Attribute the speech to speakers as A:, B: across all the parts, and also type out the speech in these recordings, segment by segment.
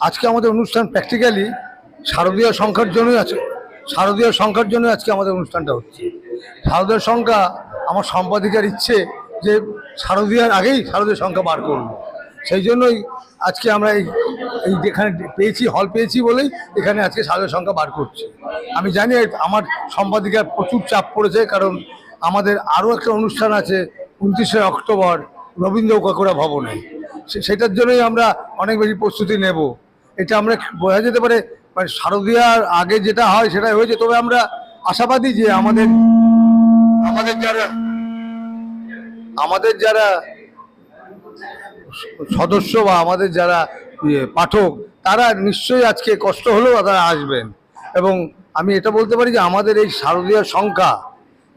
A: আজকে আমাদের অনুষ্ঠান প্র্যাকটিক্যালি শারদীয় সংখ্যার জন্যই আছে। শারদীয় সংখ্যার জন্য আজকে আমাদের অনুষ্ঠানটা হচ্ছে। শারদীয় সংখ্যা আমার সম্পাদিকার ইচ্ছে যে শারদীয়ার আগেই শারদীয় সংখ্যা বার করব। সেই জন্যই আজকে আমরা এই এই যেখানে পেয়েছি হল পেয়েছি বলেই এখানে আজকে শারদীয় সংখ্যা বার করছি। আমি জানি আমার সম্পাদিকার প্রচুর চাপ পড়েছে কারণ আমাদের আরও একটা অনুষ্ঠান আছে উনত্রিশে অক্টোবর রবীন্দ্র কাকুরা ভবনে। সেটার জন্যই আমরা অনেক বেশি প্রস্তুতি নেব। এটা আমরা বোঝা যেতে পারে মানে শারদীয়ার আগে যেটা হয় সেটাই হয়েছে। তবে আমরা আশাবাদী যে আমাদের আমাদের যারা আমাদের যারা সদস্য বা আমাদের যারা ইয়ে, পাঠক তারা নিশ্চয়ই আজকে কষ্ট হলেও তারা আসবেন। এবং আমি এটা বলতে পারি যে আমাদের এই শারদীয় সংখ্যা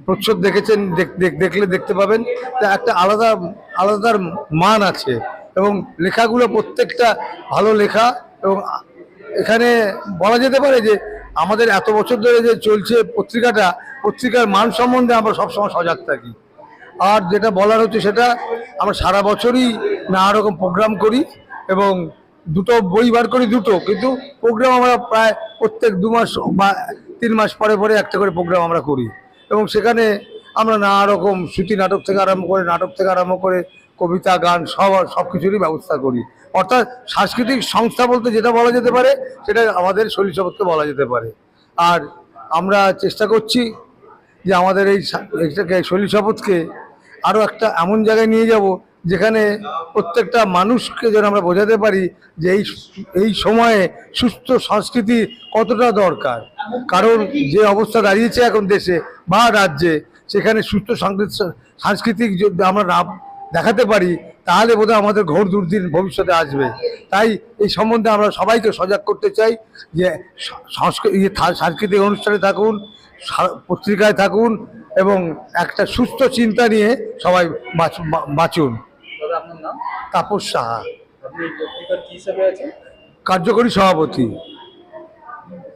A: প্রচ্ছদ দেখেছেন দেখ- দেখ- দেখলে দেখতে পাবেন তা একটা আলাদা আলাদার মান আছে। এবং লেখাগুলো প্রত্যেকটা ভালো লেখা এবং এখানে বলা যেতে পারে যে আমাদের এত বছর ধরে যে চলছে পত্রিকাটা, পত্রিকার মান সম্বন্ধে আমরা সবসময় সজাগ থাকি। আর যেটা বলার হচ্ছে সেটা, আমরা সারা বছরই নানা রকম প্রোগ্রাম করি এবং দুটো বই বার করি দুটো, কিন্তু প্রোগ্রাম আমরা প্রায় প্রত্যেক দু মাস বা তিন মাস পরে পরে একটা করে প্রোগ্রাম আমরা করি। এবং সেখানে আমরা নানা রকম শ্রুতি নাটক থেকে আরম্ভ করে, নাটক থেকে আরম্ভ করে কবিতা, গান, সব সব কিছুরই ব্যবস্থা করি। অর্থাৎ সাংস্কৃতিক সংস্থা বলতে যেটা বলা যেতে পারে, সেটা আমাদের শৈলী জগৎকে বলা যেতে পারে। আর আমরা চেষ্টা করছি যে আমাদের এই এটাকে শৈলী শপথকে আরও একটা এমন জায়গায় নিয়ে যাব, যেখানে প্রত্যেকটা মানুষকে যেন আমরা বোঝাতে পারি যে এই এই সময়ে সুস্থ সংস্কৃতি কতটা দরকার। কারণ যে অবস্থা দাঁড়িয়েছে এখন দেশে বা রাজ্যে, সেখানে সুস্থ সাংস্কৃতিক আমরা না দেখাতে পারি তাহলে বোধহয় আমাদের ঘোর দুর্দিন ভবিষ্যতে আসবে। তাই এই সম্বন্ধে আমরা সবাইকে সজাগ করতে চাই যে সংস্কৃতি সাংস্কৃতিক অনুষ্ঠানে থাকুন পত্রিকায় থাকুন এবং একটা সুস্থ চিন্তা নিয়ে সবাই বাঁচ- বাঁচুন।
B: দাদা আপনার নাম?
A: তাপস সাহা। কার্যকরী সভাপতি।